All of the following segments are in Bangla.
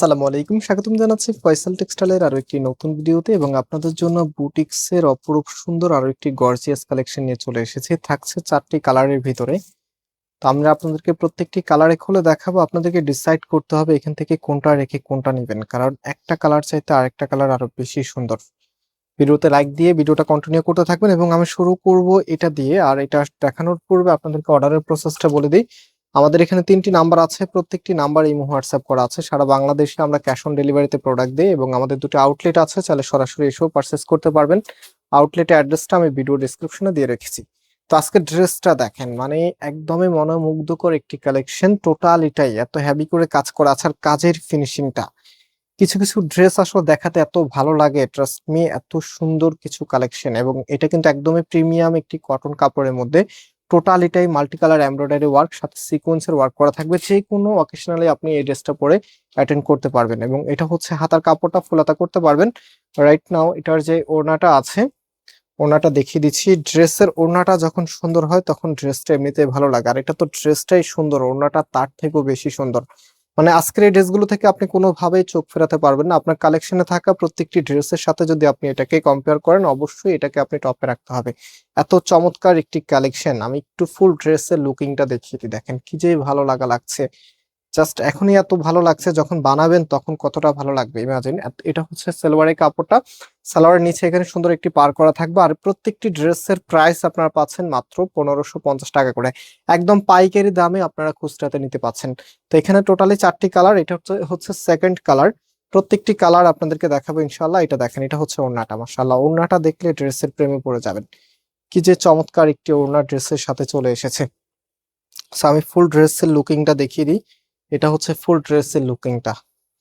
আসসালামু আলাইকুম। স্বাগতম জানাচ্ছি ফয়সাল টেক্সটাইলের আরও একটি নতুন ভিডিওতে এবং আপনাদের জন্য বুটিক্সের অপরূপ সুন্দর আরও একটি গর্জিয়াস কালেকশন নিয়ে চলে এসেছে। থাকছে চারটি কালারের ভিতরে। তো আমরা আপনাদেরকে প্রত্যেকটি কালারে খুলে দেখাবো। আপনাদেরকে ডিসাইড করতে হবে এখান থেকে কোনটা রেখে কোনটা নেবেন। কারণ একটা কালার চাইতে আরেকটা কালার আরও বেশি সুন্দর। ভিডিওতে লাইক দিয়ে ভিডিওটা কন্টিনিউ করতে থাকবেন এবং আমি শুরু করব এটা দিয়ে। আর এটা দেখানোর পূর্বে আপনাদেরকে অর্ডারের প্রসেসটা বলে দিই। আমাদের এখানে তিনটি নাম্বার আছে, প্রত্যেকটি নাম্বার ইমো হোয়াটসঅ্যাপ করা আছে। সারা বাংলাদেশে আমরা ক্যাশ অন ডেলিভারিতে প্রোডাক্ট দিই এবং আমাদের দুটো আউটলেট আছে, চাইলে সরাসরি এসেও পারচেস করতে পারবেন। আউটলেটের অ্যাড্রেসটা আমি ভিডিও ডিসক্রিপশনে দিয়ে রেখেছি। তো আজকে ড্রেসটা দেখেন মানে একদমই মনোমুগ্ধকর একটি কালেকশন টোটাল এটাই এত হ্যাভি করে কাজ করা আছে। আর কাজের ফিনিশিংটা কিছু কিছু ড্রেস আসলে দেখাতে এত ভালো লাগে ট্রাস্ট মি এত সুন্দর কিছু কালেকশন এবং এটা কিন্তু একদমই প্রিমিয়াম একটি কটন কাপড়ের মধ্যে টোটাল এটাই মাল্টি কালার এমব্রয়ডারি ওয়ার্ক সাথে সিকোয়েন্সের ওয়ার্ক করা থাকবে। যে কোনো অকেশনালি আপনি এই ড্রেসটা পরে অ্যাটেন্ড করতে পারবেন এবং এটা হচ্ছে হাতার কাপড়টা ফোলাতা করতে পারবেন। রাইট নাও এটার যে ওড়নাটা আছে, ওড়নাটা দেখিয়ে দিচ্ছি। ড্রেসের ওড়নাটা যখন সুন্দর হয়, তখন ড্রেসটা এমনিতে ভালো লাগে। আর এটা তো ড্রেসটাই সুন্দর, ওড়নাটা তার থেকেও বেশি সুন্দর। মানে আজকের এই ড্রেসগুলো থেকে আপনি কোনোভাবেই চোখ ফেরাতে পারবেন না। আপনার কালেকশনে থাকা প্রত্যেকটি ড্রেসের সাথে যদি আপনি এটাকে কম্পেয়ার করেন, অবশ্যই এটাকে আপনি টপে রাখতে হবে। এত চমৎকার একটি কালেকশন আমি একটু ফুল ড্রেসের লুকিংটা দেখিয়ে দেখেন কি যে ভালো লাগা লাগছে। জাস্ট এখনই এত ভালো লাগছে, যখন বানাবেন তখন কতটা ভালো লাগবে? ইমাজিন এটা হচ্ছে সালোয়ারের কাপড়টা। সালোয়ারের নিচে এখানে সুন্দর একটি পার করা থাকবে, আর প্রত্যেকটি ড্রেসের প্রাইস আপনারা পাচ্ছেন মাত্র পনেরোশো পঞ্চাশ টাকা করে। একদম পাইকারি দামে আপনারা খুচরাতে নিতে পাচ্ছেন। তো এখানে টোটালি চারটি কালার এটা হচ্ছে হচ্ছে সেকেন্ড কালার প্রত্যেকটি কালার আপনাদেরকে দেখাবো ইনশাল্লাহ এটা দেখেন, এটা হচ্ছে ওড়নাটা মাসাল্লাহ ওড়নাটা দেখলে ড্রেসের প্রেমে পড়ে যাবেন। কি যে চমৎকার একটি ওড়না ড্রেসের সাথে চলে এসেছে। আমি ফুল ড্রেসের লুকিংটা দেখিয়ে দিই। এটা হচ্ছে ফুল ড্রেসের লুকিংটা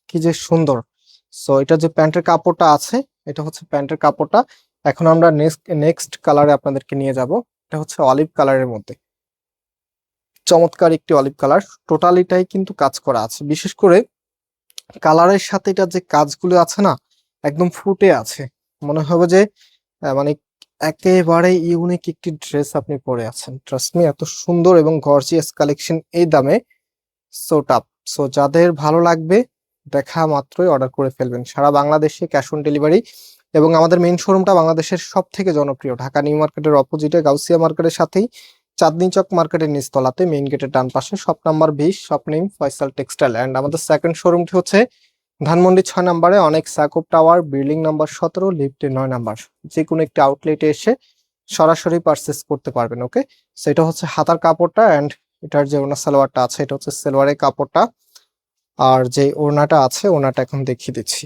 কি যে সুন্দর। সো এটা যে প্যান্টের কাপড়টা আছে, এটা হচ্ছে প্যান্টের কাপড়টা। এখন আমরা নেক্সট নেক্সট কালারে আপনাদেরকে নিয়ে যাব। এটা হচ্ছে অলিভ কালারের মধ্যে। চমৎকার একটি অলিভ কালার টোটালিটাই কিন্তু কাজ করা আছে। বিশেষ করে কালারের সাথে এটা যে কাজগুলো আছে না, একদম ফুটে আছে। মনে হবে যে মানে একেবারে ইউনিক একটি ড্রেস আপনি পরে আছেন। ট্রাস্ট মি এত সুন্দর এবং গর্জিয়াস কালেকশন এই দামে সো টাপ সো যাদের ভালো লাগবে, দেখা মাত্রই অর্ডার করে ফেলবেন। সারা বাংলাদেশে ক্যাশ অন ডেলিভারি এবং আমাদের মেন শোরুমটা বাংলাদেশের সব থেকে জনপ্রিয়। ঢাকা নিউ মার্কেটের অপোজিটে গাউসিয়া মার্কেটের সাথেই চাঁদনি চক মার্কেটের নিচতলাতে মেইন গেটের ডান পাশে শপ নাম্বার বিশ shop name Faisal textile and আমাদের সেকেন্ড শোরুমটি হচ্ছে ধানমন্ডি ছয় নম্বরে অনেক সাকুব টাওয়ার বিল্ডিং নাম্বার সতেরো লিফটে নয় নাম্বার যে কোনো একটি আউটলেটে এসে সরাসরি পারচেস করতে পারবেন ওকে সেটা হচ্ছে হাতার কাপড়টা অ্যান্ড এটার যে ওনা সালোয়ারটা আছে, এটা হচ্ছে সালোয়ারের কাপড়টা। আর যে ওড়নাটা আছে, ওড়নাটা এখন দেখিয়ে দিচ্ছি।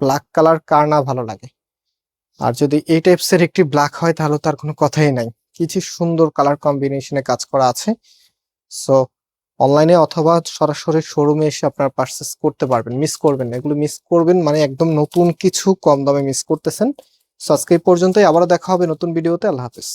ব্ল্যাক কালার কার না ভালো লাগে। আর যদি এই টাইপস এর একটি ব্ল্যাক হয়, তাহলে তার কোনো কথাই নাই। কিছু সুন্দর কালার কম্বিনেশনে কাজ করা আছে। সো অনলাইনে অথবা সরাসরি শোরুমে এসে আপনারা পারচেস করতে পারবেন। মিস করবেন না। এগুলো মিস করবেন মানে একদম নতুন কিছু কম দামে মিস করতেছেন। সো আজকে পর্যন্তই। আবারও দেখা হবে নতুন ভিডিওতে আল্লাহ হাফিজ।